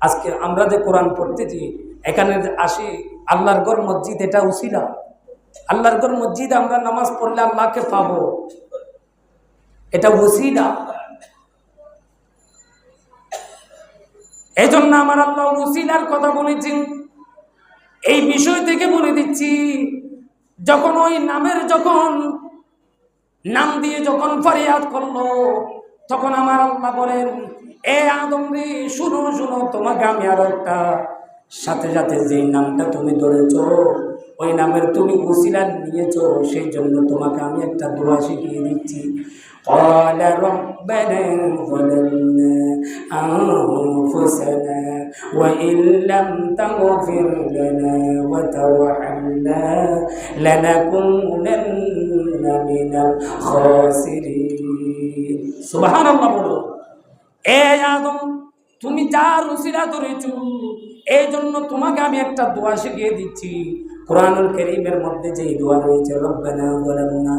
আজকে আমরা যে কোরআন পড়তেছি, এখানে আসি, আল্লাহর গড় মসজিদ, এটা উসিলা। আল্লাহর গড় মসজিদ আমরা নামাজ পড়লে আল্লাহকে পাবো। এটা উসিলা। এই জন্য আমার আল্লাহ উসিলার কথা বলেছেন। এই বিষয় থেকে বলে দিচ্ছি, যখন ওই নামের যখন, নাম দিয়ে যখন ফরিয়াদ করল, তখন আমার আল্লাহ বলেন এ আদম রে শুনো শুনো তোমাকে আমি আর একটা সাথে সাথে যেই নামটা তুমি ধরেছ ওই নামের তুমি উসিলা নিয়েছ সেই জন্য তোমাকে আমি একটা দোয়া শিখিয়ে দিচ্ছি قال ربنا ظلمنا أنفسنا وإن لم تغفر لنا وترحمنا لنكونن من الخاسرين سبحان الله বলো এ আদম তুমি যা রুচিরা ধরেছ এই জন্য তোমাকে আমি একটা দোয়া শিখিয়ে দিচ্ছি। কোরআনুল করিমের মধ্যে যেই দোয়া রয়েছে, রব্বানা গলামনা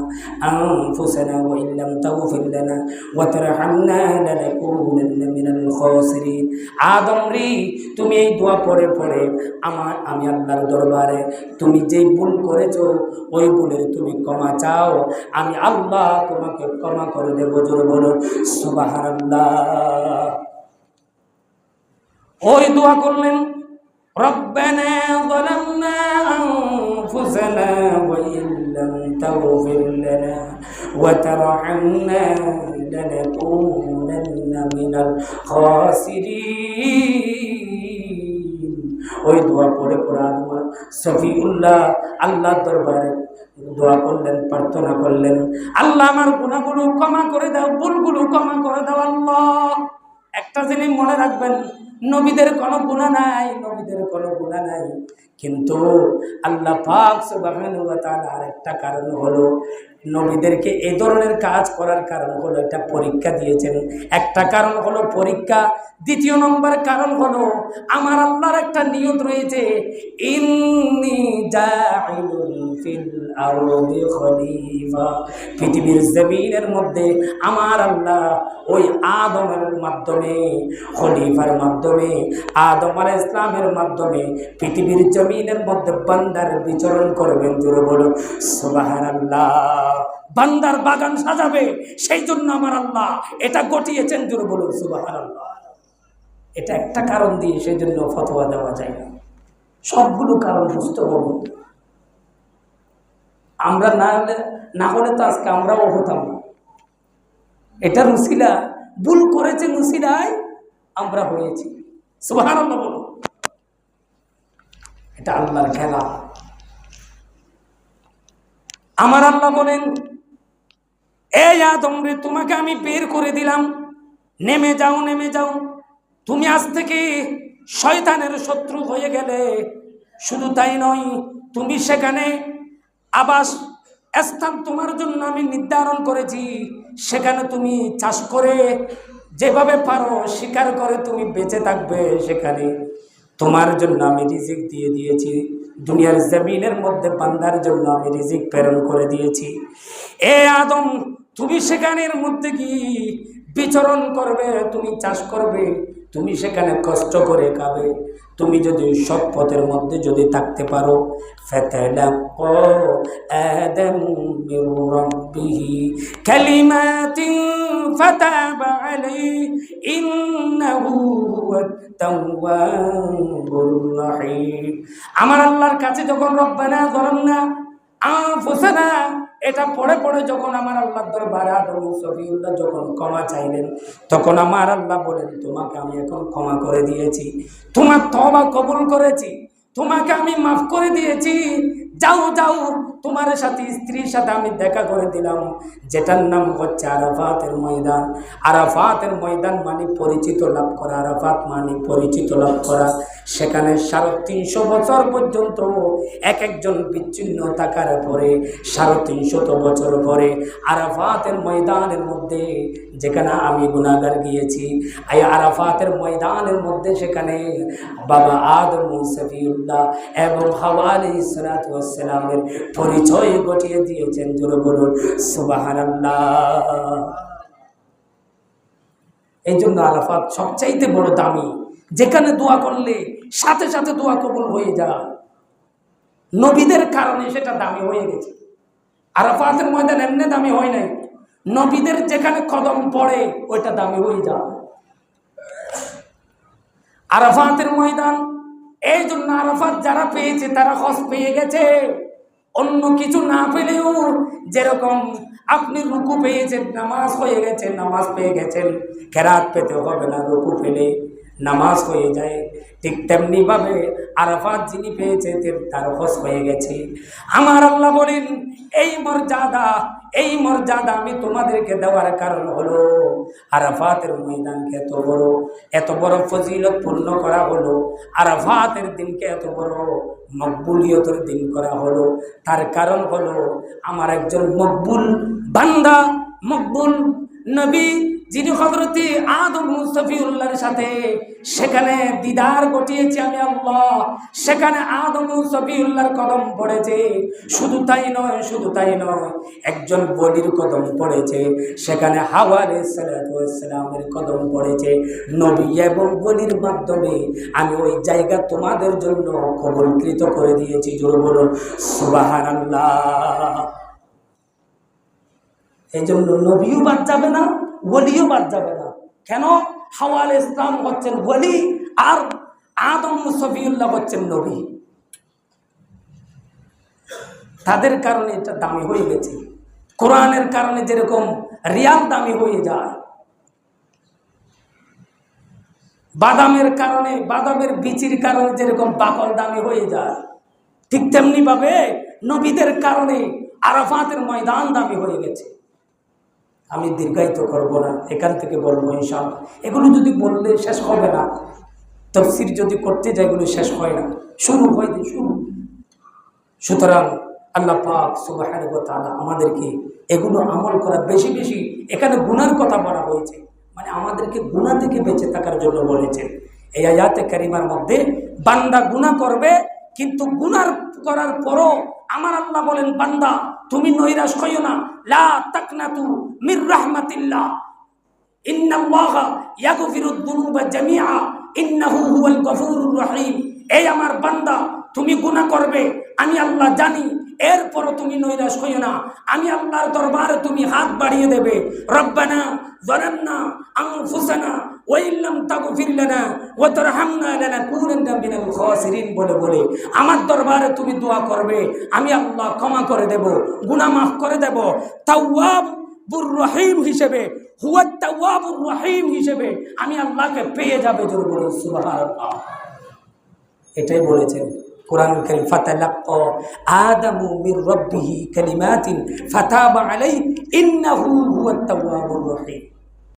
আনফুসানা ওয়া ইল্লাম তাগফির লানা ওয়া তারহামনা লানাকুনান্না মিনাল খাসিরিন। তুমি এই দোয়া পড়ে পড়ে আমার, আমি আল্লাহর দরবারে, তুমি যেই ভুল করেছ, ওই ভুলের তুমি ক্ষমা চাও। আমি আল্লাহ তোমাকে ক্ষমা করে দেব, জোর বলো, সুবহানাল্লাহ। ওই দোয়া করলেন, রব্বানা গলামনা أنفسنا وإن لم تغفر لنا وترحمنا لنكونن من الخاسرين ওই দোয়া পড়ে পড়ে আদমা সফিউল্লাহ আল্লাহ দরবারে দোয়া করলেন প্রার্থনা করলেন আল্লাহ আমার গুণাগুলো ক্ষমা করে দাও ভুলগুলো ক্ষমা করে দাও আল্লাহ একটা জিনিস মনে রাখবেন নবীদের কোনো গুণা নাই নবীদের কোনো গুণা নাই। কিন্তু আল্লাহ পাক সুবহানাহু ওয়া তাআলা আরেকটা কারণ হলো নবীদেরকে এ ধরনের কাজ করার কারণ হলো একটা পরীক্ষা দিয়েছেন। একটা কারণ হলো পরীক্ষা। দ্বিতীয় নম্বর কারণ হলো আমার আল্লাহর একটা নিয়ত রয়েছে পৃথিবীর জমিনের মধ্যে আমার আল্লাহ ওই আদমের মাধ্যমে, খলিফার মাধ্যমে, আদম আল ইসলামের মাধ্যমে পৃথিবীর জমিনের মধ্যে বান্দার বিচরণ করবেন। জোরে বলো সুবাহান আল্লাহ বান্দার বাগান সাজাবে। সেই জন্য আমার আল্লাহ এটা গটিয়েছেন জোরে বলুন সুবাহান আল্লাহ এটা একটা কারণ দিয়ে সেই জন্য ফতোয়া দেওয়া যায় না। সবগুলো কারণ সুস্থ হব। আমরা না হলে না হলে তো আজকে আমরাও হতাম। না এটা রুসিলা ভুল করেছে রুসিলায় আমরা হয়েছি। সুবাহান বলো এটা আল্লাহর খেলা। আমার আল্লাহ বলেন এই আদম রে, তোমাকে আমি বের করে দিলাম। নেমে যাও নেমে যাও। তুমি আজ থেকে শয়তানের শত্রু হয়ে গেলে। শুধু তাই নয়, তুমি সেখানে আবাস স্থান তোমার জন্য আমি নির্ধারণ করেছি। সেখানে তুমি চাষ করে যেভাবে পারো, শিকার করে তুমি বেঁচে থাকবে সেখানে। তোমার জন্য আমি রিজিক দিয়ে দিয়েছি। দুনিয়ার জমিনের মধ্যে বান্দার জন্য আমি রিজিক প্রেরণ করে দিয়েছি। এ আদম, তুমি সেখানের মধ্যে কি বিচরণ করবে? তুমি চাষ করবে? তুমি সেখানে কষ্ট করে খাবে তুমি যদি সৎ পথের মধ্যে যদি থাকতে পারো আমার আল্লাহর কাছে যখন রব্বানা যালামনা আনফুসানা এটা পড়ে পড়ে যখন আমার আল্লাহ দরবারে আদম সফিউল্লাহ যখন ক্ষমা চাইলেন, তখন আমার আল্লাহ বলেন, তোমাকে আমি এখন ক্ষমা করে দিয়েছি। তোমার তবা কবুল করেছি। তোমাকে আমি মাফ করে দিয়েছি। যাও যাও, তোমার সাথে স্ত্রীর সাথে আমি দেখা করে দিলাম, যেটার নাম হচ্ছে আরাফাতের ময়দান। আরাফাতের ময়দান মানে পরিচিত লাভ করা, আরাফাত মানে পরিচিত লাভ করা। সেখানে সাড়ে তিনশো বছর পর্যন্ত এক একজন বিচ্ছিন্ন থাকার পরে, সাড়ে তিনশত বছর পরে আরাফাতের ময়দানের মধ্যে যেখানে আমি গুণাগার গিয়েছি। এই আরাফাতের ময়দানের মধ্যে সেখানে বাবা আদম সফিউল্লাহ এবং হাওয়া আলী সালাতামের পরিচয় ঘটিয়ে দিয়েছেন। জোরে বলুন সুবাহান এই জন্য আরাফাত সবচাইতে বড় দামি, যেখানে দোয়া করলে সাথে সাথে দোয়া কবুল হয়ে যায়। নবীদের কারণে সেটা দামি হয়ে গেছে। আরাফাতের ময়দান এমনি দামি হয় নাই। নবীদের যেখানে কদম পড়ে, ওইটা দামি হয়ে যায়। আরাফাতের ময়দান, এই জন্য আরাফাত যারা পেয়েছে, তারা হজ পেয়ে গেছে। অন্য কিছু না পেলেও যেরকম আপনি রুকু পেয়েছেন, নামাজ হয়ে গেছে, নামাজ পেয়ে গেছেন। কেরাত পেতে হবে না, রুকু পেলে নামাজ হয়ে যায়। ঠিক তেমনি ভাবে আরাফাত যিনি পেয়েছে তার হজ হয়ে গেছে। আমার আল্লাহ বলেন, এই মর্যাদা এই মর্যাদা আমি তোমাদেরকে দেওয়ার কারণ হলো, আরাফাতের ময়দানকে এত বড় এত বড় ফজিলত পূর্ণ করা হলো, আরাফাতের দিনকে এত বড় মকবুলিয়তের দিন করা হলো। তার কারণ হলো, আমার একজন মকবুল বান্দা, মকবুল নবী যিনি হজরতি আদম মুস্তফিউল্লাহর সাথে সেখানে দিদার ঘটিয়েছি আমি আল্লাহ। সেখানে আদম মুস্তফিউল্লাহর কদম পড়েছে। শুধু তাই নয়, শুধু তাই নয়, একজন বলির কদম পড়েছে। সেখানে হাওয়ারে সালামের কদম পড়েছে। নবী এবং বলির মাধ্যমে আমি ওই জায়গা তোমাদের জন্য কবলকৃত করে দিয়েছি। জোর বলুন সুবাহান আল্লাহ এই জন্য নবীও বাদ যাবে না, ওলিও বাদ যাবে না। কেন? হাওয়াল ইসলাম হচ্ছেন ওলি আর আদম সফিউল্লাহ হচ্ছেন নবী। তাদের কারণে এটা দামি হয়ে গেছে। কোরআনের কারণে যেরকম রিয়াল দামি হয়ে যায়। বাদামের কারণে, বাদামের বিচির কারণে যেরকম বাকল দামি হয়ে যায়, ঠিক তেমনি ভাবে নবীদের কারণে আরাফাতের ময়দান দামি হয়ে গেছে। আমি দীর্ঘায়িত করব না, এখান থেকে বলব ইনশাআল্লাহ। এগুলো যদি বললে শেষ হবে না, তফসির যদি করতে যাই এগুলো শেষ হয় না। শুরু হয় শুরু। সুতরাং আল্লাহ পাক সুবাহ আমাদেরকে এগুলো আমল করা বেশি বেশি, এখানে গুনার কথা বলা হয়েছে। মানে আমাদেরকে গুণা থেকে বেঁচে থাকার জন্য বলেছেন এই আয়াতে কারিমার মধ্যে বান্দা গুণা করবে, কিন্তু গুনার করার পরও আমার আল্লাহ বলেন, বান্দা, তুমি নৈরাশ হইও না। লা তাকনাতু মির রাহমাতিল্লাহ। ইন্নাল্লাহা ইয়াগফিরুদ দুনুবা জামিআ। ইন্নাহু হুয়াল গফুরুর রহিম। এই আমার বান্দা, তুমি গুনাহ করবে। আমি আল্লাহ জানি, এরপরও তুমি নৈরাশ হইও না। আমি আল্লাহর দরবারে তুমি হাত বাড়িয়ে দেবে। রব্বানা যালামনা খাসিরিন বলে বলে, আমার দরবারে তুমি দোয়া করবে, আমি আল্লাহ ক্ষমা করে দেব, গুনাহ মাফ করে দেব। তাওয়াব রহিম হিসেবে, হুয়া রহিম হিসেবে আমি আল্লাহকে পেয়ে যাবে এটাই বলেছেন কোরআন করিম, ফাতালাক্কা